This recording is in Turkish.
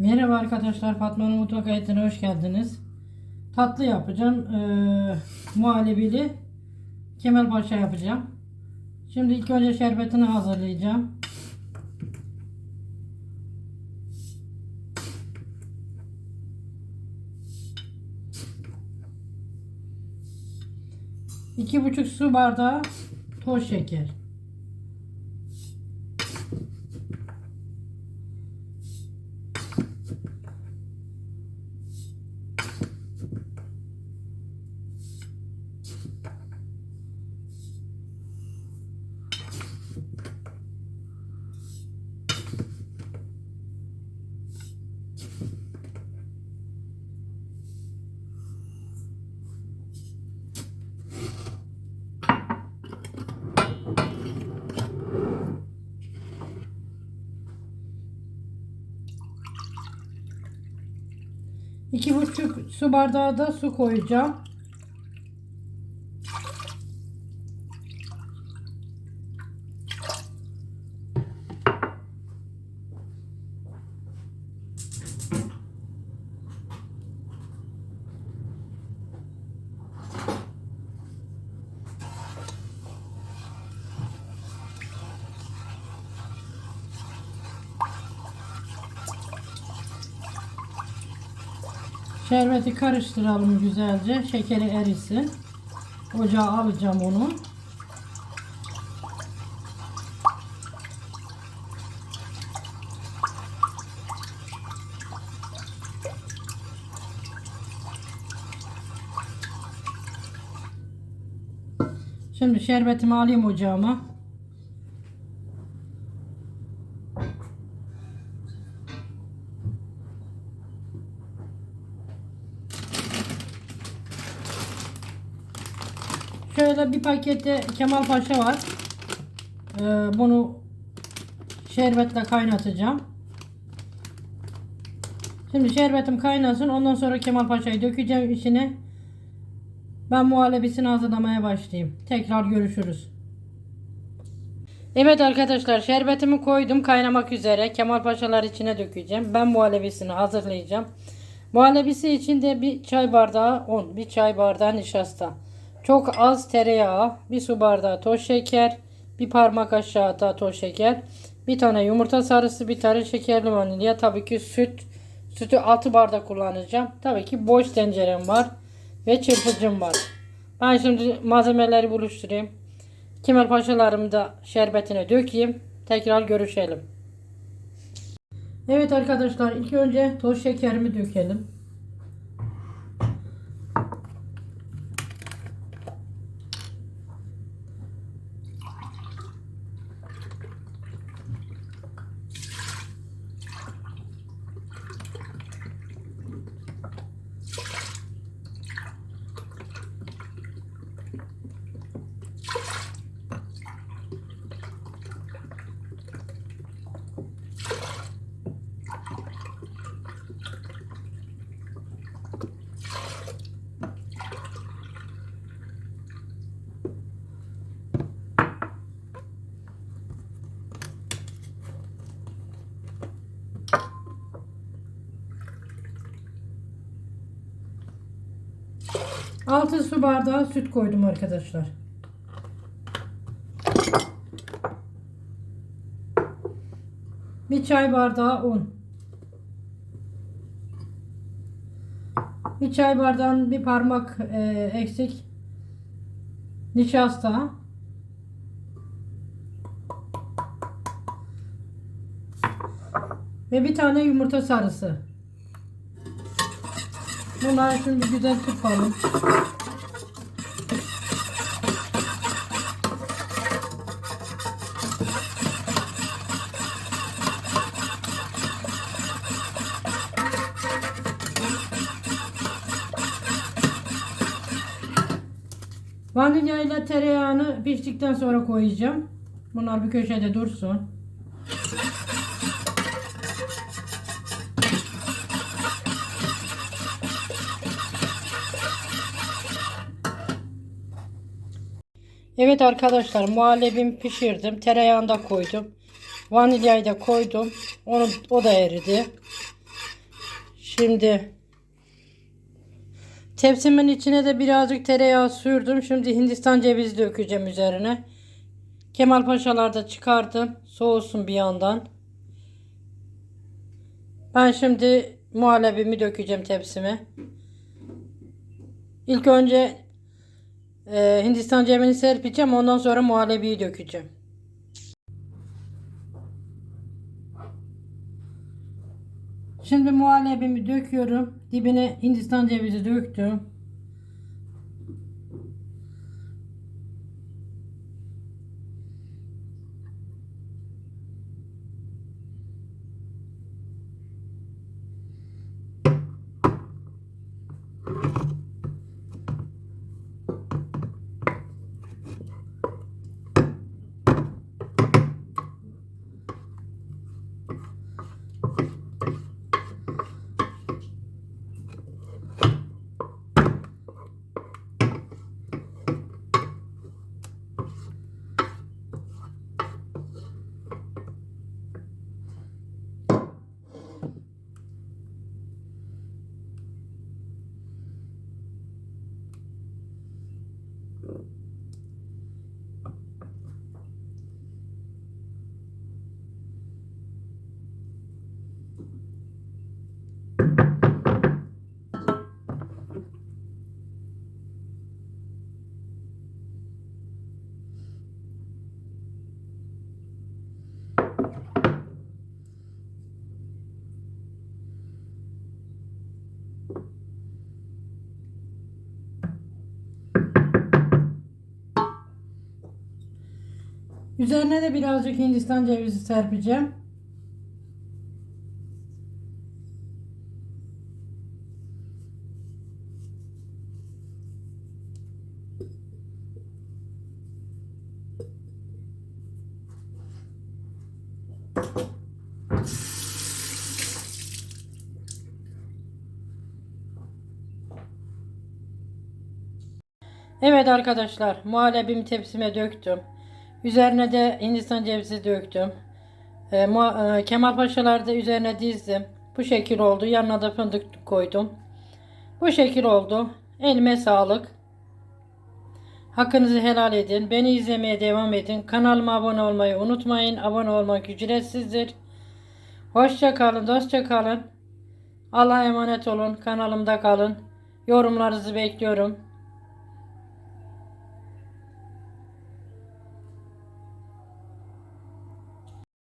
Merhaba arkadaşlar Fatma'nın mutfak hayatına hoş geldiniz. Tatlı yapacağım. Ee, muhallebili Kemal Paşa yapacağım. Şimdi ilk önce şerbetini hazırlayacağım. İki buçuk su bardağı toz şeker. İki buçuk su bardağı da su koyacağım. Şerbeti karıştıralım güzelce. Şekeri erisin. Ocağa alacağım onu. Şimdi şerbetimi alayım ocağıma. Şöyle bir pakette Kemal Paşa var. Ee, bunu şerbetle kaynatacağım. Şimdi şerbetim kaynasın. Ondan sonra Kemal Paşa'yı dökeceğim içine. Ben muhallebisini hazırlamaya başlayayım. Tekrar görüşürüz. Evet arkadaşlar şerbetimi koydum kaynamak üzere. Kemal Paşalar içine dökeceğim. Ben muhallebisini hazırlayacağım. Muhallebisi için de bir çay bardağı un, bir çay bardağı nişasta. Çok az tereyağı, bir su bardağı toz şeker, bir parmak aşağı da toz şeker, bir tane yumurta sarısı, bir tane şekerli vanilya, tabii ki süt. Sütü 6 bardak kullanacağım. Tabii ki boş tencerem var ve çırpıcım var. Ben şimdi malzemeleri buluşturayım. Kemal paşalarımı da şerbetine dökeyim. Tekrar görüşelim. Evet arkadaşlar ilk önce toz şekerimi dökelim. Altı su bardağı süt koydum arkadaşlar. Bir çay bardağı un. Bir çay bardağın bir parmak e, eksik nişasta. Ve bir tane yumurta sarısı. Bunları şimdi güzel çırpalım. Vanilya ile tereyağını piştikten sonra koyacağım. Bunlar bir köşede dursun. Evet arkadaşlar muhallebimi pişirdim. Tereyağını da koydum. Vanilyayı da koydum. Onu, o da eridi. Şimdi tepsimin içine de birazcık tereyağı sürdüm. Şimdi Hindistan cevizi dökeceğim üzerine. Kemal Paşalar da çıkardım. Soğusun bir yandan. Ben şimdi muhallebimi dökeceğim tepsime. İlk önce e, Hindistan cevizini serpeceğim. Ondan sonra muhallebiyi dökeceğim. Şimdi muhallebimi döküyorum. Dibine Hindistan cevizi döktüm. Üzerine de birazcık Hindistan cevizi serpeceğim. Evet arkadaşlar muhallebimi tepsime döktüm. Üzerine de Hindistan cevizi döktüm. E, e, Kemal Paşalar da üzerine dizdim. Bu şekil oldu. Yanına da fındık koydum. Bu şekil oldu. Elime sağlık. Hakkınızı helal edin. Beni izlemeye devam edin. Kanalıma abone olmayı unutmayın. Abone olmak ücretsizdir. Hoşça kalın, dostça kalın. Allah'a emanet olun. Kanalımda kalın. Yorumlarınızı bekliyorum.